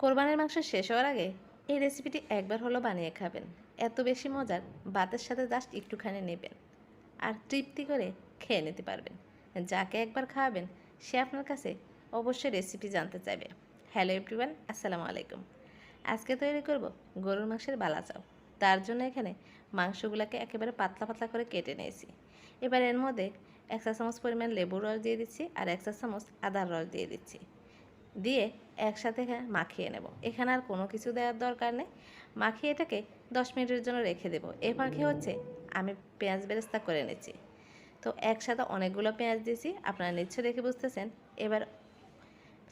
কোরবানির মাংস শেষ হওয়ার আগে এই রেসিপিটি একবার হলো বানিয়ে খাবেন। এত বেশি মজার ভাতের সাথে জাস্ট একটুখানি নেবেন আর তৃপ্তি করে খেয়ে নিতে পারবেন। যাকে একবার খাওয়াবেন, সে আপনার কাছে অবশ্যই রেসিপি জানতে চাইবে। হ্যালো এভরিওয়ান, আসসালামু আলাইকুম। আজকে তৈরি করব গরুর মাংসের বালা চাও তার জন্য এখানে মাংসগুলোকে একেবারে পাতলা পাতলা করে কেটে নিয়েছি। এবার এর মধ্যে এক চা চামচ পরিমাণ লেবুর রস দিয়ে দিচ্ছি আর এক চা চামচ আদার রস দিয়ে দিচ্ছি। দিয়ে একসাথে এখানে মাখিয়ে নেব। এখানে আর কোনো কিছু দেওয়ার দরকার নেই। মাখিয়ে এটাকে দশ মিনিটের জন্য রেখে দেবো। এর ফাঁকে হচ্ছে? আমি পেঁয়াজ বেরেস্তা করে নিচ্ছি। তো একসাথে অনেকগুলো পেঁয়াজ দিয়েছি। আপনারা নিশ্চয় দেখে বুঝতেছেন। এবার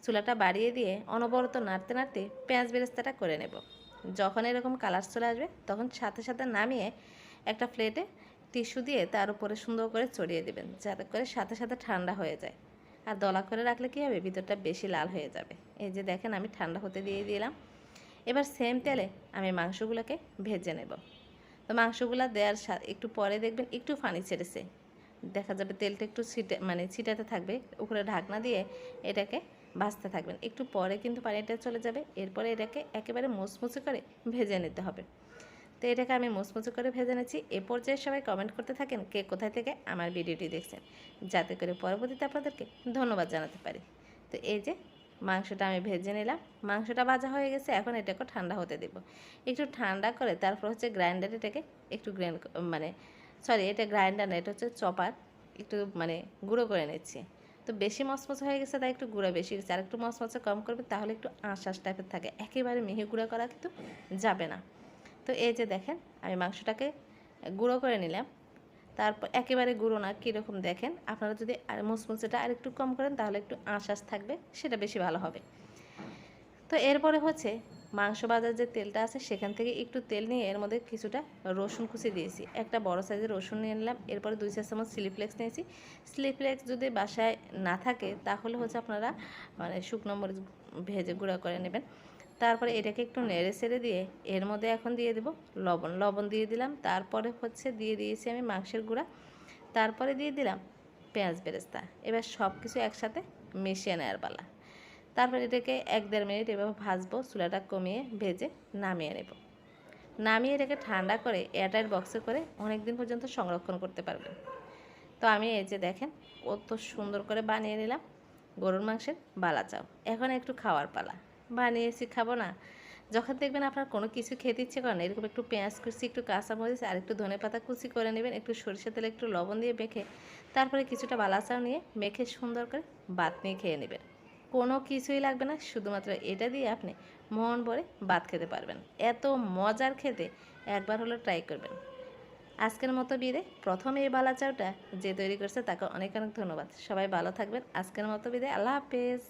চুলাটা বাড়িয়ে দিয়ে অনবরত নাড়তে নাড়তে পেঁয়াজ বেরেস্তাটা করে নেব। যখন এরকম কালার চলে আসবে, তখন সাথে সাথে নামিয়ে একটা প্লেটে টিস্যু দিয়ে তার উপরে সুন্দর করে ছড়িয়ে দেবেন। যাতে করে সাথে সাথে ঠান্ডা হয়ে যায়। আর দলা করে রাখলে কী হবে? ভিতরটা বেশি লাল হয়ে যাবে। এই যে দেখেন, আমি ঠান্ডা হতে দিয়ে দিলাম। এবার সেম তেলে আমি মাংসগুলোকে ভেজে নেব। তো মাংসগুলো দেওয়ার একটু পরে দেখবেন একটু পানি ছেড়েছে। দেখা যাবে তেলটা একটু ছিটে মানে ছিটাতে থাকবে। উপরে ঢাকনা দিয়ে এটাকে ভাজতে থাকবেন। একটু পরে কিন্তু পানিটা চলে যাবে। এরপরে এটাকে একেবারে মুচমুচে করে ভেজে নিতে হবে। তো এটাকে আমি মুচমুচে করে ভেজে নিচ্ছি। এ পর্যায়ে সবাই কমেন্ট করতে থাকেন কে কোথায় থেকে আমার ভিডিওটি দেখছেন। যাতে করে পরবর্তীতে আপনাদেরকে ধন্যবাদ জানাতে পারি। তো এই যে মাংসটা আমি ভেজে নিলাম। মাংসটা ভাজা হয়ে গেছে, এখন এটাকে ঠান্ডা হতে দেব। একটু ঠান্ডা করে তারপর হচ্ছে গ্রাইন্ডার এটাকে একটু গ্রাইন্ড মানে সরি এটা গ্রাইন্ডার না, এটা হচ্ছে চপার। একটু মানে গুঁড়ো করে নিচ্ছি। তো বেশি মচমচে হয়ে গেছে, তাই একটু গুঁড়ো বেশি গেছে আর একটু মচমচে কম করবে, তাহলে একটু আঁশ আঁশ টাইপের থাকে। একেবারে মিহি গুঁড়ো করা কিন্তু যাবে না। তো এই যে দেখেন, আমি মাংসটাকে গুঁড়ো করে নিলাম। তারপর একেবারে গুঁড়ো না, কীরকম দেখেন। আপনারা যদি আর মুচমুচেটা আর একটু কম করেন, তাহলে একটু আঁশ আঁশ থাকবে, সেটা বেশি ভালো হবে। তো এরপরে হচ্ছে মাংস ভাজার যে তেলটা আছে, সেখান থেকে একটু তেল নিয়ে এর মধ্যে কিছুটা রসুন কুচি দিয়েছি। একটা বড় সাইজের রসুন নিয়ে নিলাম, এরপরে দুই চার চামচ স্লিপফ্লেক্স নিয়েছি। স্লিপফ্লেক্স যদি বাসায় না থাকে, তাহলে হচ্ছে আপনারা মানে শুকনো মরিচ ভেজে গুঁড়া করে নেবেন। তারপরে এটাকে একটু নেড়ে ছেড়ে দিয়ে এর মধ্যে এখন দিয়ে দেব লবণ। লবণ দিয়ে দিলাম, তারপরে হচ্ছে দিয়ে দিয়েছি আমি মাংসের গুঁড়া। তারপরে দিয়ে দিলাম পেঁয়াজ বেরেস্তা। এবার সব কিছু একসাথে মিশিয়ে নেওয়ার পালা। তারপর এটাকে এক দেড় মিনিট এভাবে ভাজবো, চুলাটা কমিয়ে ভেজে নামিয়ে নেব। নামিয়ে এটাকে ঠান্ডা করে এয়ারটাইট বক্সে করে অনেক দিন পর্যন্ত সংরক্ষণ করতে পারবেন। তো আমি এই যে দেখেন কত সুন্দর করে বানিয়ে নিলাম গরুর মাংসের বালা চাও। এখন একটু খাওয়ার পালা। বানিয়েছি, খাব না। যখন দেখবেন আপনার কোনো কিছু খেতে ইচ্ছে করে না, এরকম একটু পেঁয়াজ কুচি, একটু কাঁচামরিচ আর একটু ধনে পাতা কুচি করে নেবেন, একটু সরিষা তেলে একটু লবণ দিয়ে মেখে, তারপরে কিছুটা বালা চাও নিয়ে মেখে সুন্দর করে ভাত নিয়ে খেয়ে নেবেন। কোনো কিছুই লাগবে না, শুধুমাত্র এটা দিয়ে আপনি মন ভরে ভাত খেতে পারবেন। এত মজার খেতে একবার হলো ট্রাই করবেন। আজকের মতো বিদে প্রথম এই বালা চাউটা যে তৈরি করছে তাকে অনেক অনেক ধন্যবাদ। সবাই ভালো থাকবেন। আজকের মতো বিদে আল্লাহ হাফেজ।